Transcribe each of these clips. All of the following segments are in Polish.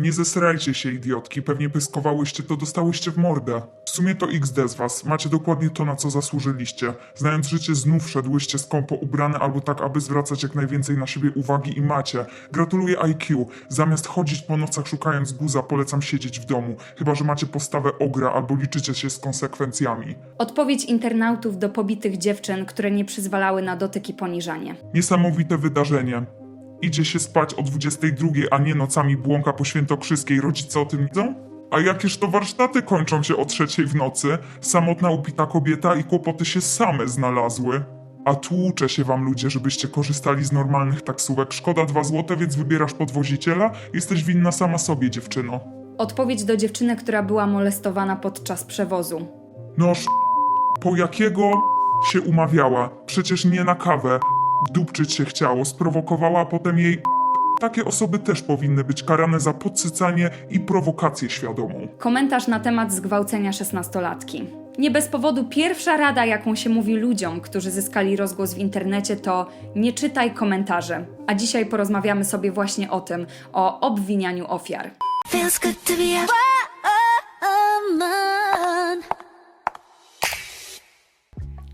Nie zesrajcie się, idiotki, pewnie pyskowałyście, to dostałyście w mordę. W sumie to XD z was, macie dokładnie to, na co zasłużyliście. Znając życie, znów szedłyście skąpo ubrane albo tak, aby zwracać jak najwięcej na siebie uwagi i macie. Gratuluję IQ. Zamiast chodzić po nocach szukając guza, polecam siedzieć w domu. Chyba, że macie postawę ogra albo liczycie się z konsekwencjami. Odpowiedź internautów do pobitych dziewczyn, które nie przyzwalały na dotyk i poniżanie. Niesamowite wydarzenie. Idzie się spać o 22, a nie nocami błąka po świętokrzyskiej. Rodzice o tym widzą? A jakież to warsztaty kończą się o trzeciej w nocy? Samotna upita kobieta i kłopoty się same znalazły. A tłucze się wam ludzie, żebyście korzystali z normalnych taksówek. Szkoda dwa złote, więc wybierasz podwoziciela? Jesteś winna sama sobie, dziewczyno. Odpowiedź do dziewczyny, która była molestowana podczas przewozu. No sz... po jakiego się umawiała? Przecież nie na kawę. Dupczyć się chciało, sprowokowała, a potem jej... Takie osoby też powinny być karane za podsycanie i prowokację świadomą. Komentarz na temat zgwałcenia szesnastolatki. Nie bez powodu pierwsza rada, jaką się mówi ludziom, którzy zyskali rozgłos w internecie, to nie czytaj komentarzy. A dzisiaj porozmawiamy sobie właśnie o tym, o obwinianiu ofiar. Feels good to be a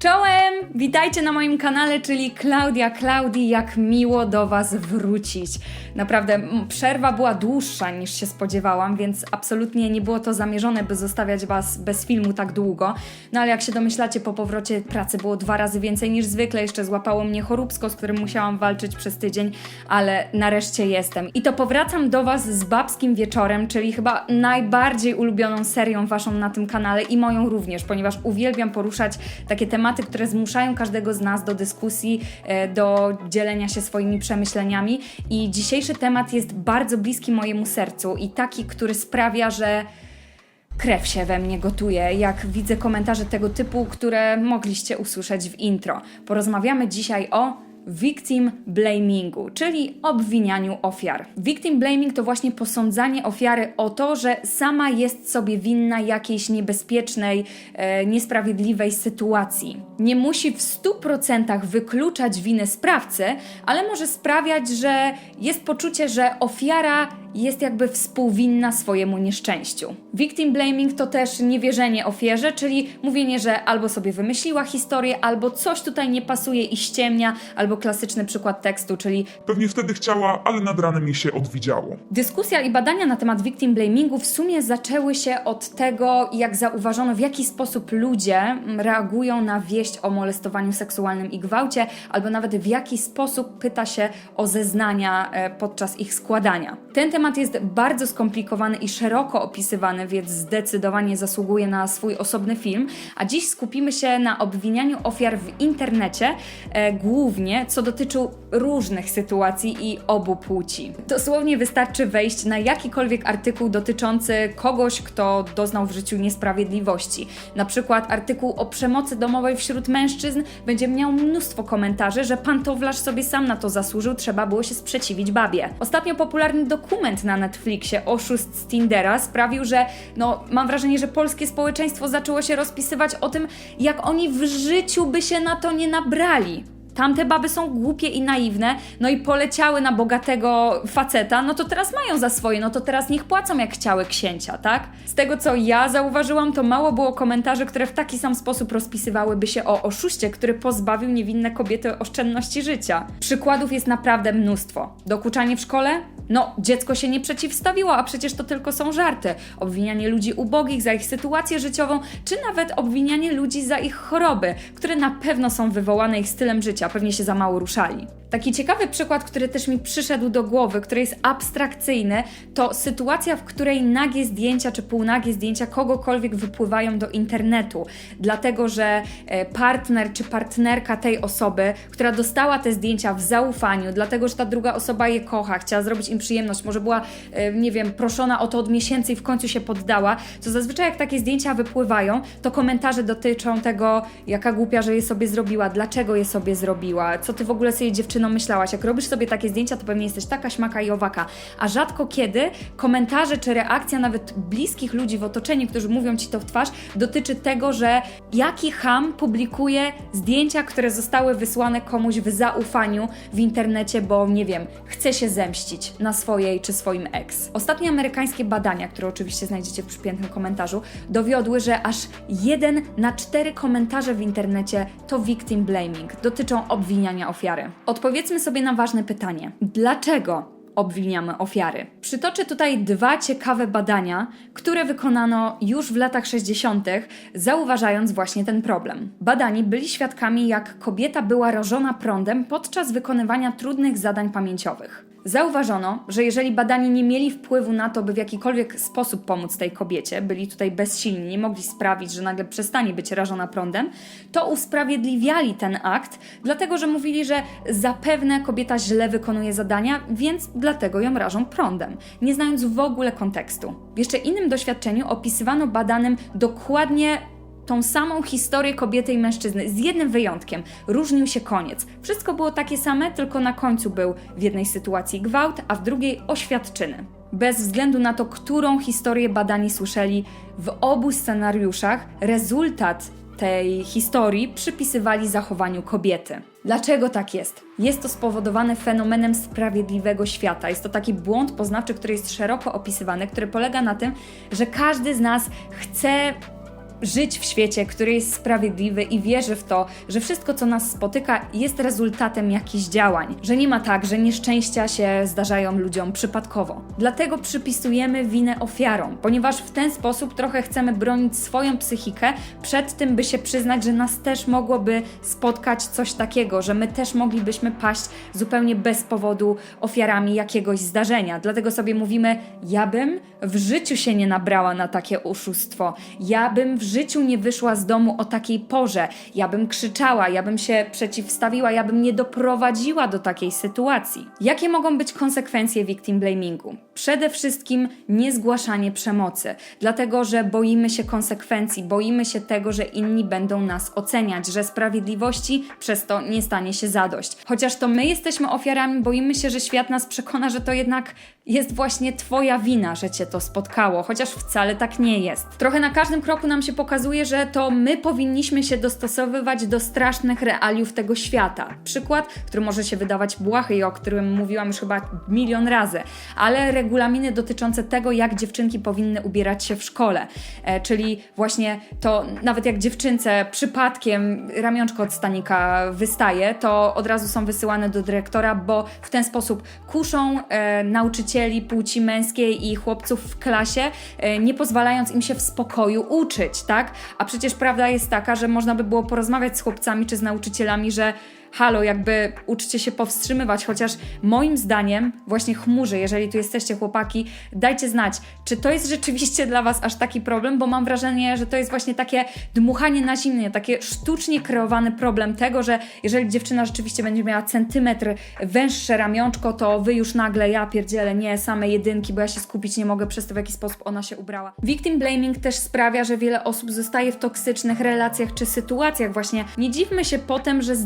Czołem! Witajcie na moim kanale, czyli Klaudia Klaudii. Jak miło do Was wrócić. Naprawdę, przerwa była dłuższa niż się spodziewałam, więc absolutnie nie było to zamierzone, by zostawiać Was bez filmu tak długo. No ale jak się domyślacie, po powrocie pracy było dwa razy więcej niż zwykle. Jeszcze złapało mnie choróbsko, z którym musiałam walczyć przez tydzień, ale nareszcie jestem. I to powracam do Was z Babskim Wieczorem, czyli chyba najbardziej ulubioną serią Waszą na tym kanale i moją również, ponieważ uwielbiam poruszać takie tematy, które zmuszają każdego z nas do dyskusji, e, do dzielenia się swoimi przemyśleniami. I dzisiejszy temat jest bardzo bliski mojemu sercu i taki, który sprawia, że krew się we mnie gotuje, jak widzę komentarze tego typu, które mogliście usłyszeć w intro. Porozmawiamy dzisiaj o victim blamingu, czyli obwinianiu ofiar. Victim blaming to właśnie posądzanie ofiary o to, że sama jest sobie winna jakiejś niebezpiecznej, e, niesprawiedliwej sytuacji. Nie musi w 100% wykluczać winy sprawcy, ale może sprawiać, że jest poczucie, że ofiara jest jakby współwinna swojemu nieszczęściu. Victim blaming to też niewierzenie ofierze, czyli mówienie, że albo sobie wymyśliła historię, albo coś tutaj nie pasuje i ściemnia, albo klasyczny przykład tekstu, czyli Pewnie wtedy chciała, ale nad ranem jej się odwidziało. Dyskusja i badania na temat victim blamingu w sumie zaczęły się od tego, jak zauważono, w jaki sposób ludzie reagują na wieść o molestowaniu seksualnym i gwałcie, albo nawet w jaki sposób pyta się o zeznania e, podczas ich składania. Ten temat jest bardzo skomplikowany i szeroko opisywany, więc zdecydowanie zasługuje na swój osobny film. A dziś skupimy się na obwinianiu ofiar w internecie, e, głównie co dotyczy różnych sytuacji i obu płci. Dosłownie wystarczy wejść na jakikolwiek artykuł dotyczący kogoś, kto doznał w życiu niesprawiedliwości. Na przykład artykuł o przemocy domowej wśród mężczyzn będzie miał mnóstwo komentarzy, że pantowlarz sobie sam na to zasłużył, trzeba było się sprzeciwić babie. Ostatnio popularny dokument na Netflixie Oszust z Tindera sprawił, że no, mam wrażenie, że polskie społeczeństwo zaczęło się rozpisywać o tym, jak oni w życiu by się na to nie nabrali. Tamte baby są głupie i naiwne, no i poleciały na bogatego faceta, no to teraz mają za swoje, no to teraz niech płacą jak chciały księcia, tak? Z tego co ja zauważyłam, to mało było komentarzy, które w taki sam sposób rozpisywałyby się o oszuście, który pozbawił niewinne kobiety oszczędności życia. Przykładów jest naprawdę mnóstwo. Dokuczanie w szkole? No, dziecko się nie przeciwstawiło, a przecież to tylko są żarty. Obwinianie ludzi ubogich za ich sytuację życiową, czy nawet obwinianie ludzi za ich choroby, które na pewno są wywołane ich stylem życia, pewnie się za mało ruszali. Taki ciekawy przykład, który też mi przyszedł do głowy, który jest abstrakcyjny, to sytuacja, w której nagie zdjęcia czy półnagie zdjęcia kogokolwiek wypływają do internetu, dlatego że e, partner czy partnerka tej osoby, która dostała te zdjęcia w zaufaniu, dlatego że ta druga osoba je kocha, chciała zrobić im przyjemność, może była, e, nie wiem, proszona o to od miesięcy i w końcu się poddała, to zazwyczaj jak takie zdjęcia wypływają, to komentarze dotyczą tego, jaka głupia, że je sobie zrobiła, dlaczego je sobie zrobiła, co ty w ogóle sobie dziewczyna dziewczyno myślałaś. Jak robisz sobie takie zdjęcia, to pewnie jesteś taka śmaka i owaka. A rzadko kiedy komentarze czy reakcja nawet bliskich ludzi w otoczeniu, którzy mówią ci to w twarz, dotyczy tego, że jaki ham publikuje zdjęcia, które zostały wysłane komuś w zaufaniu w internecie, bo nie wiem, chce się zemścić na swojej czy swoim ex. Ostatnie amerykańskie badania, które oczywiście znajdziecie w przypiętym komentarzu, dowiodły, że aż jeden na cztery komentarze w internecie to victim blaming, dotyczą obwiniania ofiary. Odpowiedzmy sobie na ważne pytanie: dlaczego obwiniamy ofiary. Przytoczę tutaj dwa ciekawe badania, które wykonano już w latach 60., zauważając właśnie ten problem. Badani byli świadkami, jak kobieta była rażona prądem podczas wykonywania trudnych zadań pamięciowych. Zauważono, że jeżeli badani nie mieli wpływu na to, by w jakikolwiek sposób pomóc tej kobiecie, byli tutaj bezsilni, nie mogli sprawić, że nagle przestanie być rażona prądem, to usprawiedliwiali ten akt, dlatego że mówili, że zapewne kobieta źle wykonuje zadania, więc dlatego ją rażą prądem, nie znając w ogóle kontekstu. W jeszcze innym doświadczeniu opisywano badanym dokładnie tą samą historię kobiety i mężczyzny, z jednym wyjątkiem. Różnił się koniec. Wszystko było takie same, tylko na końcu był w jednej sytuacji gwałt, a w drugiej oświadczyny. Bez względu na to, którą historię badani słyszeli, w obu scenariuszach rezultat tej historii przypisywali zachowaniu kobiety. Dlaczego tak jest? Jest to spowodowane fenomenem sprawiedliwego świata. Jest to taki błąd poznawczy, który jest szeroko opisywany, który polega na tym, że każdy z nas chce żyć w świecie, który jest sprawiedliwy i wierzy w to, że wszystko, co nas spotyka, jest rezultatem jakichś działań. Że nie ma tak, że nieszczęścia się zdarzają ludziom przypadkowo. Dlatego przypisujemy winę ofiarom, ponieważ w ten sposób trochę chcemy bronić swoją psychikę przed tym, by się przyznać, że nas też mogłoby spotkać coś takiego, że my też moglibyśmy paść zupełnie bez powodu ofiarami jakiegoś zdarzenia. Dlatego sobie mówimy, ja bym w życiu się nie nabrała na takie oszustwo. Ja bym w życiu nie wyszła z domu o takiej porze. Ja bym krzyczała, ja bym się przeciwstawiła, ja bym nie doprowadziła do takiej sytuacji. Jakie mogą być konsekwencje victim blamingu? Przede wszystkim niezgłaszanie przemocy, dlatego że boimy się konsekwencji, boimy się tego, że inni będą nas oceniać, że sprawiedliwości przez to nie stanie się zadość. Chociaż to my jesteśmy ofiarami, boimy się, że świat nas przekona, że to jednak jest właśnie Twoja wina, że Cię to spotkało, chociaż wcale tak nie jest. Trochę na każdym kroku nam się pokazuje, że to my powinniśmy się dostosowywać do strasznych realiów tego świata. Przykład, który może się wydawać błahy i o którym mówiłam już chyba milion razy, ale regulaminy dotyczące tego, jak dziewczynki powinny ubierać się w szkole. E, czyli właśnie to, nawet jak dziewczynce przypadkiem ramionczko od stanika wystaje, to od razu są wysyłane do dyrektora, bo w ten sposób kuszą e, nauczycieli płci męskiej i chłopców w klasie, e, nie pozwalając im się w spokoju uczyć, tak? A przecież prawda jest taka, że można by było porozmawiać z chłopcami czy z nauczycielami, że halo, jakby uczcie się powstrzymywać, chociaż moim zdaniem, właśnie chmurze, jeżeli tu jesteście chłopaki, dajcie znać, czy to jest rzeczywiście dla Was aż taki problem, bo mam wrażenie, że to jest właśnie takie dmuchanie na zimnie, takie sztucznie kreowany problem tego, że jeżeli dziewczyna rzeczywiście będzie miała centymetr węższe ramionczko, to Wy już nagle, ja pierdzielę, nie, same jedynki, bo ja się skupić nie mogę przez to, w jaki sposób ona się ubrała. Victim blaming też sprawia, że wiele osób zostaje w toksycznych relacjach czy sytuacjach właśnie. Nie dziwmy się potem, że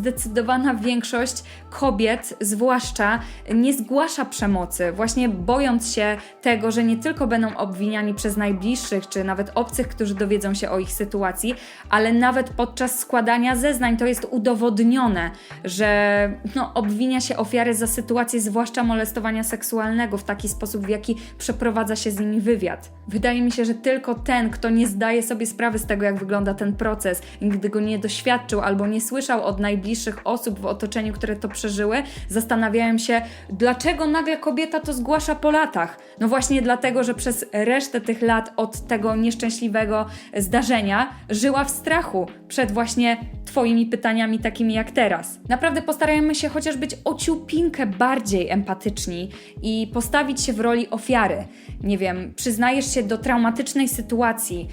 zdecydowana większość kobiet, zwłaszcza, nie zgłasza przemocy, właśnie bojąc się tego, że nie tylko będą obwiniani przez najbliższych, czy nawet obcych, którzy dowiedzą się o ich sytuacji, ale nawet podczas składania zeznań to jest udowodnione, że no, obwinia się ofiary za sytuację, zwłaszcza molestowania seksualnego, w taki sposób, w jaki przeprowadza się z nimi wywiad. Wydaje mi się, że tylko ten, kto nie zdaje sobie sprawy z tego, jak wygląda ten proces, nigdy go nie doświadczył albo nie słyszał od najbliższych osób w otoczeniu, które to przeżyły, zastanawiałem się, dlaczego nagle kobieta to zgłasza po latach. No właśnie dlatego, że przez resztę tych lat od tego nieszczęśliwego zdarzenia żyła w strachu przed właśnie Twoimi pytaniami takimi jak teraz. Naprawdę postarajmy się chociaż być o ciupinkę bardziej empatyczni i postawić się w roli ofiary. Nie wiem, przyznajesz się do traumatycznej sytuacji,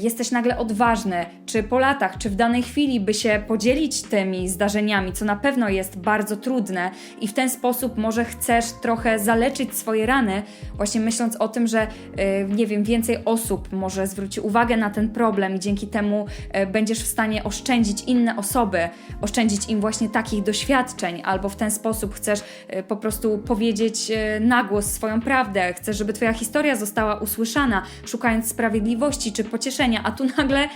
jesteś nagle odważny, czy po latach, czy w danej chwili, by się podzielić tymi zdarzeniami, co na pewno jest bardzo trudne i w ten sposób może chcesz trochę zaleczyć swoje rany, właśnie myśląc o tym, że y, nie wiem, więcej osób może zwróci uwagę na ten problem i dzięki temu y, będziesz w stanie oszczędzić inne osoby, oszczędzić im właśnie takich doświadczeń, albo w ten sposób chcesz y, po prostu powiedzieć na głos swoją prawdę, chcesz, żeby Twoja historia została usłyszana, szukając sprawiedliwości czy pocieszenia, a tu nagle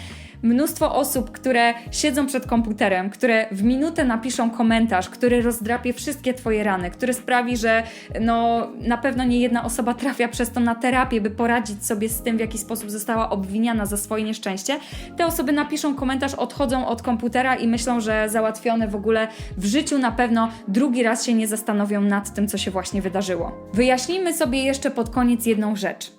mnóstwo osób, które siedzą przed komputerem, które w minutę napiszą komentarz, który rozdrapie wszystkie Twoje rany, który sprawi, że no, na pewno nie jedna osoba trafia przez to na terapię, by poradzić sobie z tym, w jaki sposób została obwiniana za swoje nieszczęście. Te osoby napiszą komentarz, odchodzą od komputera i myślą, że załatwione w ogóle w życiu na pewno drugi raz się nie zastanowią nad tym, co się właśnie wydarzyło. Wyjaśnijmy sobie jeszcze pod koniec jedną rzecz.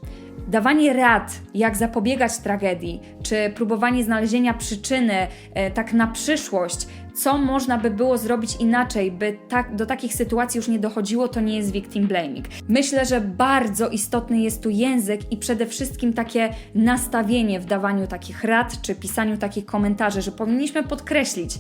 Dawanie rad, jak zapobiegać tragedii, czy próbowanie znalezienia przyczyny e, tak na przyszłość, co można by było zrobić inaczej, by tak, do takich sytuacji już nie dochodziło, to nie jest victim blaming. Myślę, że bardzo istotny jest tu język i przede wszystkim takie nastawienie w dawaniu takich rad czy pisaniu takich komentarzy, że powinniśmy podkreślić,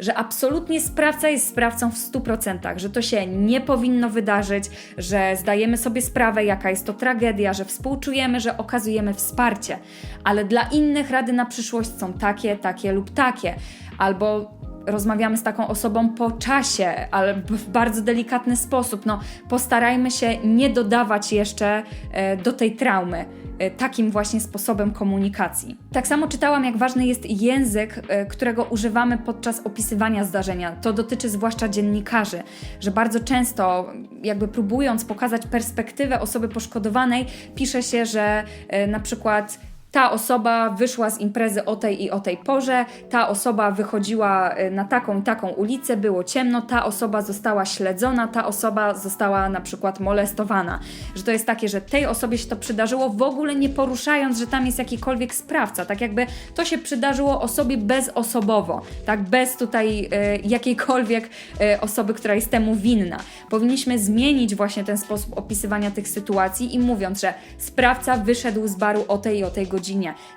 że absolutnie sprawca jest sprawcą w 100%, że to się nie powinno wydarzyć, że zdajemy sobie sprawę, jaka jest to tragedia, że współczujemy, że okazujemy wsparcie, ale dla innych rady na przyszłość są takie, takie lub takie, albo rozmawiamy z taką osobą po czasie, ale w bardzo delikatny sposób. No, postarajmy się nie dodawać jeszcze e, do tej traumy e, takim właśnie sposobem komunikacji. Tak samo czytałam, jak ważny jest język, e, którego używamy podczas opisywania zdarzenia. To dotyczy zwłaszcza dziennikarzy, że bardzo często, jakby próbując pokazać perspektywę osoby poszkodowanej, pisze się, że na przykład ta osoba wyszła z imprezy o tej i o tej porze, ta osoba wychodziła y, na taką i taką ulicę, było ciemno, ta osoba została śledzona, ta osoba została na przykład molestowana. Że to jest takie, że tej osobie się to przydarzyło, w ogóle nie poruszając, że tam jest jakikolwiek sprawca. Tak jakby to się przydarzyło osobie bezosobowo, tak bez tutaj y, jakiejkolwiek y, osoby, która jest temu winna. Powinniśmy zmienić właśnie ten sposób opisywania tych sytuacji i mówiąc, że sprawca wyszedł z baru o tej i o tej godzinie,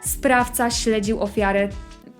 sprawca śledził ofiarę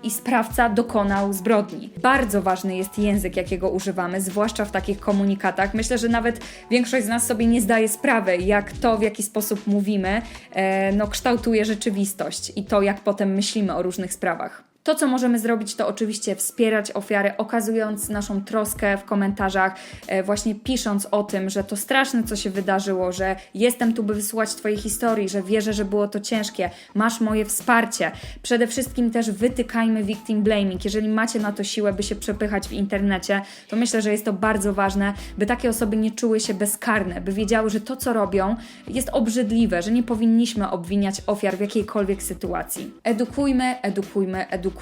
i sprawca dokonał zbrodni. Bardzo ważny jest język, jakiego używamy, zwłaszcza w takich komunikatach. Myślę, że nawet większość z nas sobie nie zdaje sprawy, jak to, w jaki sposób mówimy, e, no, kształtuje rzeczywistość i to, jak potem myślimy o różnych sprawach. To, co możemy zrobić, to oczywiście wspierać ofiary, okazując naszą troskę w komentarzach, e, właśnie pisząc o tym, że to straszne, co się wydarzyło, że jestem tu, by wysłuchać Twojej historii, że wierzę, że było to ciężkie, masz moje wsparcie. Przede wszystkim też wytykajmy victim blaming. Jeżeli macie na to siłę, by się przepychać w internecie, to myślę, że jest to bardzo ważne, by takie osoby nie czuły się bezkarne, by wiedziały, że to, co robią, jest obrzydliwe, że nie powinniśmy obwiniać ofiar w jakiejkolwiek sytuacji. Edukujmy, edukujmy, edukujmy.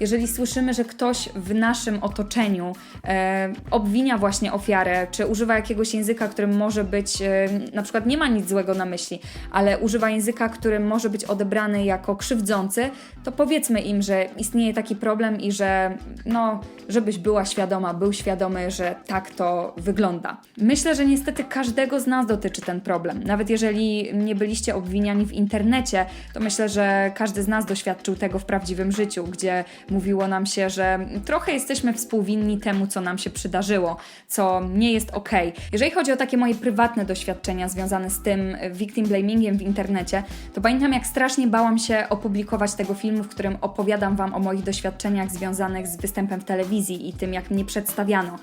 Jeżeli słyszymy, że ktoś w naszym otoczeniu e, obwinia właśnie ofiarę, czy używa jakiegoś języka, którym może być, e, na przykład nie ma nic złego na myśli, ale używa języka, który może być odebrany jako krzywdzący, to powiedzmy im, że istnieje taki problem i że, no, żebyś była świadoma, był świadomy, że tak to wygląda. Myślę, że niestety każdego z nas dotyczy ten problem. Nawet jeżeli nie byliście obwiniani w internecie, to myślę, że każdy z nas doświadczył tego w prawdziwym życiu, gdzie mówiło nam się, że trochę jesteśmy współwinni temu, co nam się przydarzyło, co nie jest ok. Jeżeli chodzi o takie moje prywatne doświadczenia związane z tym victim blamingiem w internecie, to pamiętam, jak strasznie bałam się opublikować tego filmu, w którym opowiadam Wam o moich doświadczeniach związanych z występem w telewizji i tym, jak mnie przedstawiano.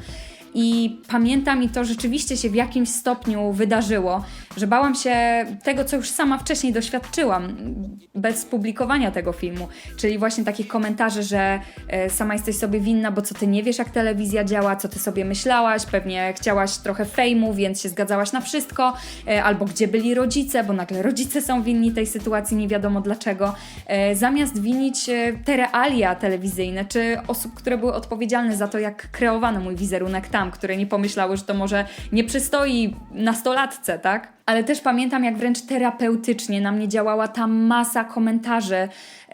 I pamiętam, i to rzeczywiście się w jakimś stopniu wydarzyło, że bałam się tego, co już sama wcześniej doświadczyłam, bez publikowania tego filmu. Czyli właśnie takich komentarzy, że e, sama jesteś sobie winna, bo co ty nie wiesz, jak telewizja działa, co ty sobie myślałaś, pewnie chciałaś trochę fejmu, więc się zgadzałaś na wszystko, e, albo gdzie byli rodzice, bo nagle rodzice są winni tej sytuacji, nie wiadomo dlaczego. E, zamiast winić te realia telewizyjne, czy osób, które były odpowiedzialne za to, jak kreowano mój wizerunek tam, które nie pomyślały, że to może nie przystoi nastolatce, tak? Ale też pamiętam, jak wręcz terapeutycznie na mnie działała ta masa komentarzy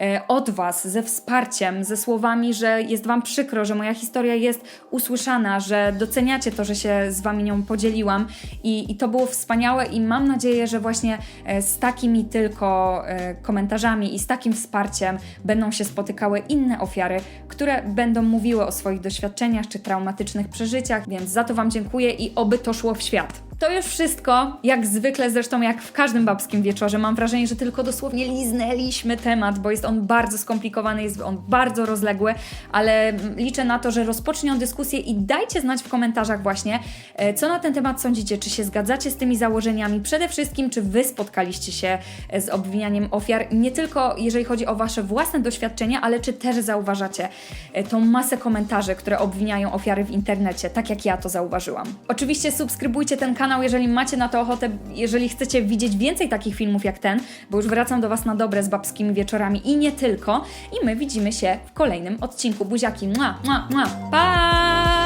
e, od Was ze wsparciem, ze słowami, że jest Wam przykro, że moja historia jest usłyszana, że doceniacie to, że się z Wami nią podzieliłam i, i to było wspaniałe i mam nadzieję, że właśnie e, z takimi tylko e, komentarzami i z takim wsparciem będą się spotykały inne ofiary, które będą mówiły o swoich doświadczeniach czy traumatycznych przeżyciach, więc za to Wam dziękuję i oby to szło w świat. To już wszystko, jak zwykle, zresztą jak w każdym babskim wieczorze. Mam wrażenie, że tylko dosłownie liznęliśmy temat, bo jest on bardzo skomplikowany, jest on bardzo rozległy, ale liczę na to, że rozpocznie on dyskusję i dajcie znać w komentarzach właśnie, e, co na ten temat sądzicie, czy się zgadzacie z tymi założeniami, przede wszystkim, czy Wy spotkaliście się e, z obwinianiem ofiar, nie tylko jeżeli chodzi o Wasze własne doświadczenia, ale czy też zauważacie e, tą masę komentarzy, które obwiniają ofiary w internecie, tak jak ja to zauważyłam. Oczywiście subskrybujcie ten kanał, jeżeli macie na to ochotę, jeżeli chcecie widzieć więcej takich filmów jak ten, bo już wracam do Was na dobre z babskimi wieczorami i nie tylko. I my widzimy się w kolejnym odcinku. Buziaki, mua, mua, mua. pa!